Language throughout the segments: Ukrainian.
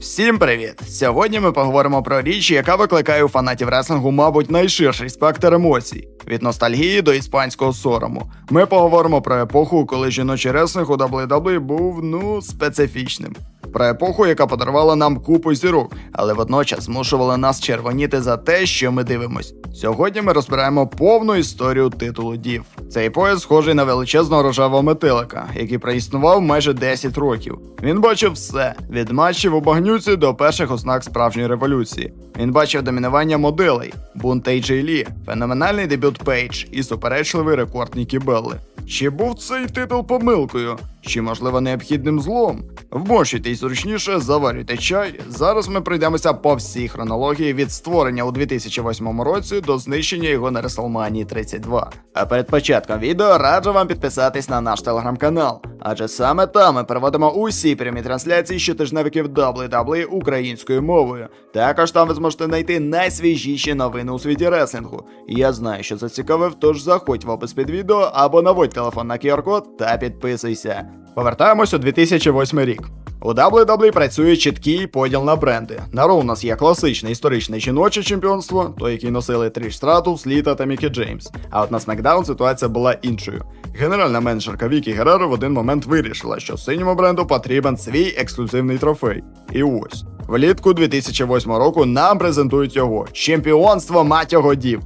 Всім привіт! Сьогодні ми поговоримо про річ, яка викликає у фанатів реслингу, мабуть, найширший спектр емоцій від ностальгії до іспанського сорому. Ми поговоримо про епоху, коли жіночий реслинг у WWE був ну специфічним. Про епоху, яка подарувала нам купу зірок, але водночас змушувала нас червоніти за те, що ми дивимось. Сьогодні ми розбираємо повну історію титулу Дів. Цей пояс схожий на величезного рожевого метелика, який проіснував майже 10 років. Він бачив все від матчів у багнюці до перших ознак справжньої революції. Він бачив домінування моделей, бунт Ейджей Лі, феноменальний дебют Пейдж і суперечливий рекорд Нікі Белли. Чи був цей титул помилкою? Чи можливо необхідним злом? Вмощуйтесь зручніше, заварюйте чай. Зараз ми пройдемося по всій хронології від створення у 2008 році до знищення його на WrestleMania 32. А перед початком відео раджу вам підписатись на наш телеграм-канал, адже саме там ми проводимо усі прямі трансляції щотижневиків WWE українською мовою. Також там ви зможете знайти найсвіжіші новини у світі реслінгу. Я знаю, що зацікавив, тож заходь в опис під відео або наводь телефон на QR-код та підписуйся. Повертаємось у 2008 рік. У WWE працює чіткий поділ на бренди. На Raw у нас є класичне історичне жіноче чемпіонство, то який носили Тріш Стратус, Літа та Мікі Джеймс. А от на SmackDown ситуація була іншою. Генеральна менеджерка Вікі Гереро в один момент вирішила, що синьому бренду потрібен свій ексклюзивний трофей. І ось влітку 2008 року нам презентують його чемпіонство мать його дів.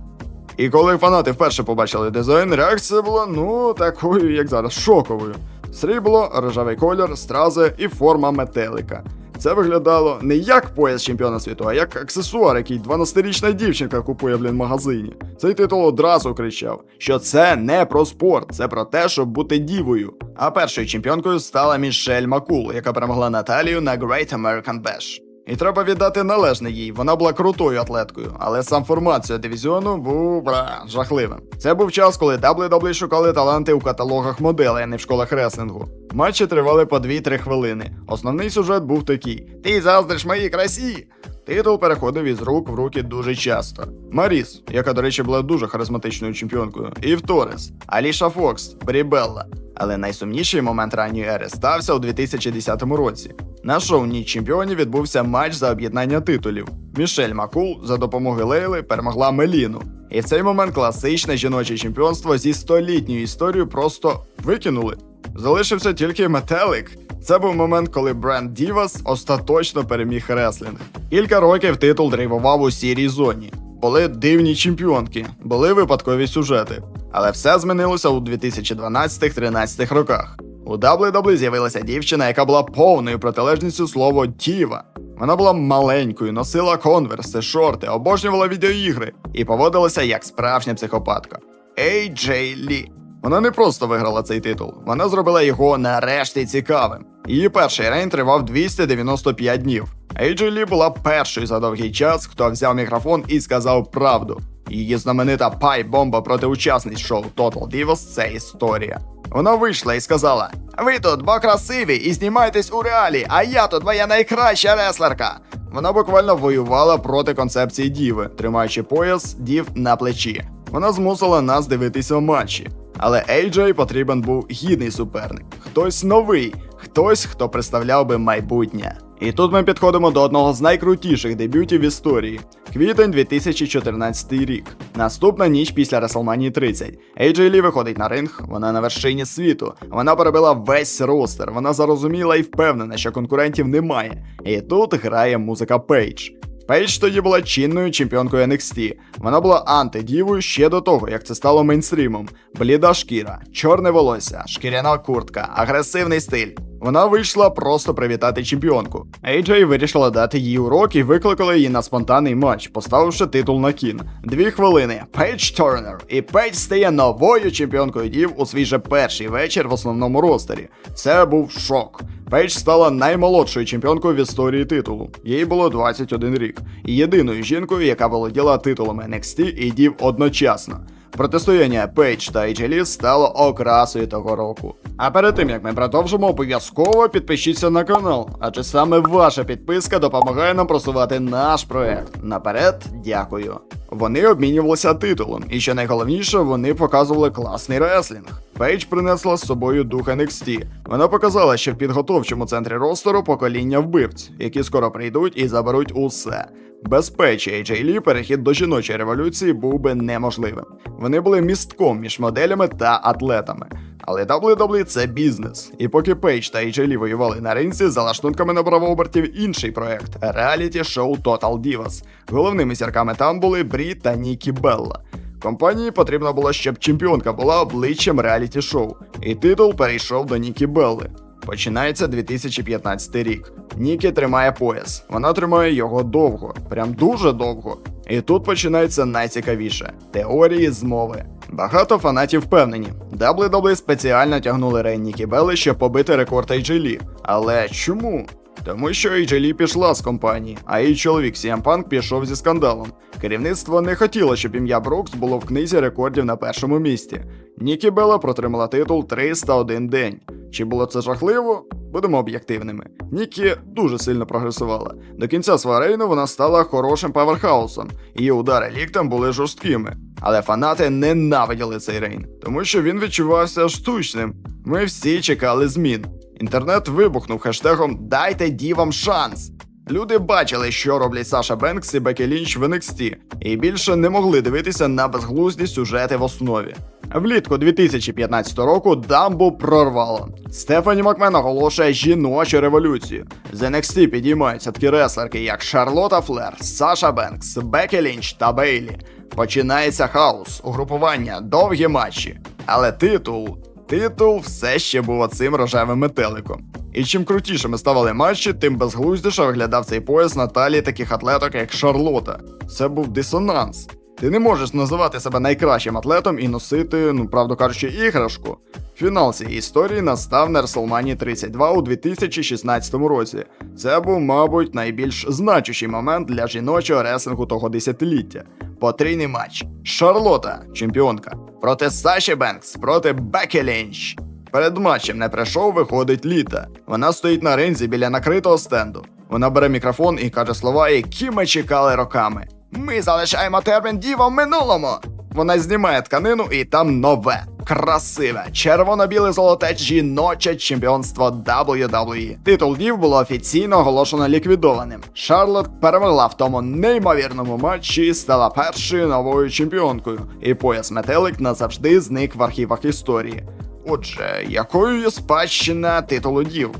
І коли фанати вперше побачили дизайн, реакція була ну такою, як зараз, шоковою. Срібло, рожевий колір, стрази і форма метелика. Це виглядало не як пояс чемпіона світу, а як аксесуар, який 12-річна дівчинка купує блін в магазині. Цей титул одразу кричав, що це не про спорт, це про те, щоб бути дівою. А першою чемпіонкою стала Мішель Макул, яка перемогла Наталію на Great American Bash. І треба віддати належне їй, вона була крутою атлеткою, але сам формат цього дивізіону був бра, жахливим. Це був час, коли WWE шукали таланти у каталогах моделей, а не в школах реслингу. Матчі тривали по 2-3 хвилини. Основний сюжет був такий: Ти заздриш моїй красі! Титул переходив із рук в руки дуже часто. Маріс, яка, до речі, була дуже харизматичною чемпіонкою, Ів Торес, Аліша Фокс, Брібелла. Але найсумніший момент ранньої ери стався у 2010 році. На шоу Ніч чемпіонів відбувся матч за об'єднання титулів. Мішель Макул за допомогою Лейли перемогла Меліну. І в цей момент класичне жіноче чемпіонство зі столітньою історією просто викинули. Залишився тільки метелик. Це був момент, коли бренд Дівас остаточно переміг реслінг. Кілька років титул дрейфував у сірій зоні. Були дивні чемпіонки, були випадкові сюжети. Але все змінилося у 2012-13 роках. У WWE з'явилася дівчина, яка була повною протилежністю слово діва. Вона була маленькою, носила конверси, шорти, обожнювала відеоігри і поводилася як справжня психопатка. AJ Лі. Вона не просто виграла цей титул, вона зробила його нарешті цікавим. Її перший рейн тривав 295 днів. AJ Лі була першою за довгий час, хто взяв мікрофон і сказав правду. Її знаменита пай-бомба проти учасниць шоу Total Divas – це історія. Вона вийшла і сказала: Ви тут, бо красиві, і знімаєтесь у реалі, а я тут моя найкраща реслерка. Вона буквально воювала проти концепції діви, тримаючи пояс дів на плечі. Вона змусила нас дивитися матчі. Але AJ потрібен був гідний суперник, хтось новий, хтось, хто представляв би майбутнє. І тут ми підходимо до одного з найкрутіших дебютів в історії. Квітень 2014 рік. Наступна ніч після WrestleMania 30. AJ Lee виходить на ринг, вона на вершині світу. Вона перебила весь ростер. Вона зарозуміла і впевнена, що конкурентів немає. І тут грає музика Пейдж. Пейдж тоді була чинною чемпіонкою NXT. Вона була антидівою ще до того, як це стало мейнстрімом. Бліда шкіра, чорне волосся, шкіряна куртка, агресивний стиль. Вона вийшла просто привітати чемпіонку. AJ вирішила дати їй урок і викликала її на спонтанний матч, поставивши титул на кін. Дві хвилини. Пейдж Тернер. І Пейдж стає новою чемпіонкою дів у свій же перший вечір в основному ростері. Це був шок. Пейдж стала наймолодшою чемпіонкою в історії титулу. Їй було 21 рік. І єдиною жінкою, яка володіла титулами NXT і дів одночасно. Протистояння Пейдж та AJ стало окрасою того року. А перед тим як ми продовжимо, обов'язково підпишіться на канал, адже саме ваша підписка допомагає нам просувати наш проект. Наперед, дякую. Вони обмінювалися титулом, і що найголовніше, вони показували класний реслінг. Пейдж принесла з собою дух NXT. Вона показала, що в підготовчому центрі ростеру покоління вбивць, які скоро прийдуть і заберуть усе. Без Пейдж і AJ Лі перехід до жіночої революції був би неможливим. Вони були містком між моделями та атлетами. Але WWE – це бізнес. І поки Пейдж та AJ Лі воювали на ринці, за лаштунками набрав обертів інший проект реаліті шоу Total Divas. Головними зірками там були Брі та Нікі Белла. Компанії потрібно було, щоб чемпіонка була обличчям реаліті шоу, і титул перейшов до Нікі Белли. Починається 2015 рік. Нікі тримає пояс. Вона тримає його довго, прям дуже довго. І тут починається найцікавіше теорії змови. Багато фанатів впевнені, WWE спеціально тягнули Рей Нікі Белли, щоб побити рекорд Lee. Але чому? Тому що Lee пішла з компанії, а її чоловік CM Punk пішов зі скандалом. Керівництво не хотіло, щоб ім'я Брукс було в книзі рекордів на першому місці. Нікі Белла протримала титул 301 день. Чи було це жахливо? Будемо об'єктивними. Нікі дуже сильно прогресувала. До кінця свого рейну вона стала хорошим паверхаусом. Її удари ліктем були жорсткими. Але фанати ненавиділи цей рейн, тому що він відчувався штучним. Ми всі чекали змін. Інтернет вибухнув хештегом Дайте дівам шанс. Люди бачили, що роблять Саша Бенкс і Бекі Лінч в NXT, і більше не могли дивитися на безглузді сюжети в основі. Влітку 2015 року дамбу прорвало. Стефані Макмен оголошує жіночу революцію. З NXT підіймаються такі реслерки, як Шарлота Флер, Саша Бенкс, Бекі Лінч та Бейлі. Починається хаос, угрупування, довгі матчі. Але титул, титул все ще був оцим рожевим метеликом. І чим крутішими ставали матчі, тим безглуздіше виглядав цей пояс на талії таких атлеток, як Шарлота. Це був дисонанс. Ти не можеш називати себе найкращим атлетом і носити, ну правду кажучи, іграшку. Фінал цієї історії настав на WrestleMania 32 у 2016 році. Це був, мабуть, найбільш значущий момент для жіночого реслингу того десятиліття. Потрійний матч. Шарлота, чемпіонка, проти Саші Бенкс, проти Бекі Лінч. Перед матчем не прийшов, виходить літа. Вона стоїть на ринзі біля накритого стенду. Вона бере мікрофон і каже слова, які ми чекали роками. Ми залишаємо термін діва в минулому. Вона знімає тканину і там нове. Красиве, червоно-біле золоте жіноче чемпіонство WWE. Титул Дів було офіційно оголошено ліквідованим. Шарлот перемогла в тому неймовірному матчі і стала першою новою чемпіонкою, і пояс метелик назавжди зник в архівах історії. Отже, якою є спадщина титулу Дів?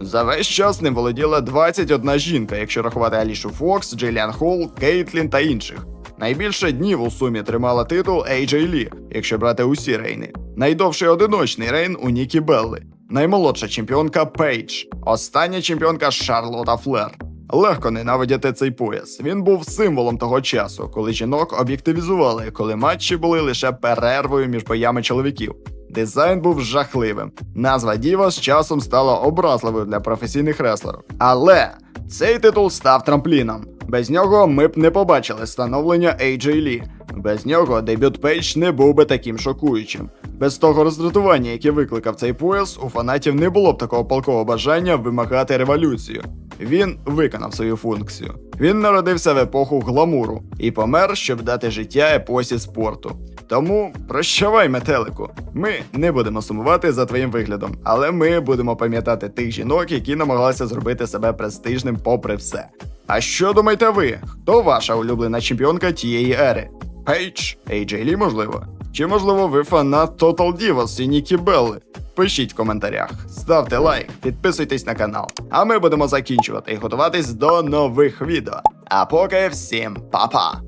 За весь час ним володіла 21 жінка, якщо рахувати Алішу Фокс, Джиліан Холл, Кейтлін та інших. Найбільше днів у сумі тримала титул AJ Лі, якщо брати усі рейни. Найдовший одиночний рейн у Нікі Белли. Наймолодша чемпіонка Пейдж. Остання чемпіонка Шарлота Флер. Легко ненавидіти цей пояс. Він був символом того часу, коли жінок об'єктивізували, коли матчі були лише перервою між боями чоловіків. Дизайн був жахливим. Назва Діва з часом стала образливою для професійних реслерів. Але цей титул став трампліном. Без нього ми б не побачили становлення AJ Lee. Без нього дебют Пейдж не був би таким шокуючим. Без того роздратування, яке викликав цей пояс, у фанатів не було б такого палкого бажання вимагати революцію. Він виконав свою функцію. Він народився в епоху гламуру і помер, щоб дати життя епосі спорту. Тому прощавай, метелику. Ми не будемо сумувати за твоїм виглядом, але ми будемо пам'ятати тих жінок, які намагалися зробити себе престижним попри все. А що думаєте ви? Хто ваша улюблена чемпіонка тієї ери? Пейдж, AJ Лі, можливо? Чи можливо ви фанат Total Divas і Нікі Белли? Пишіть в коментарях, ставте лайк, підписуйтесь на канал. А ми будемо закінчувати і готуватись до нових відео. А поки всім па-па!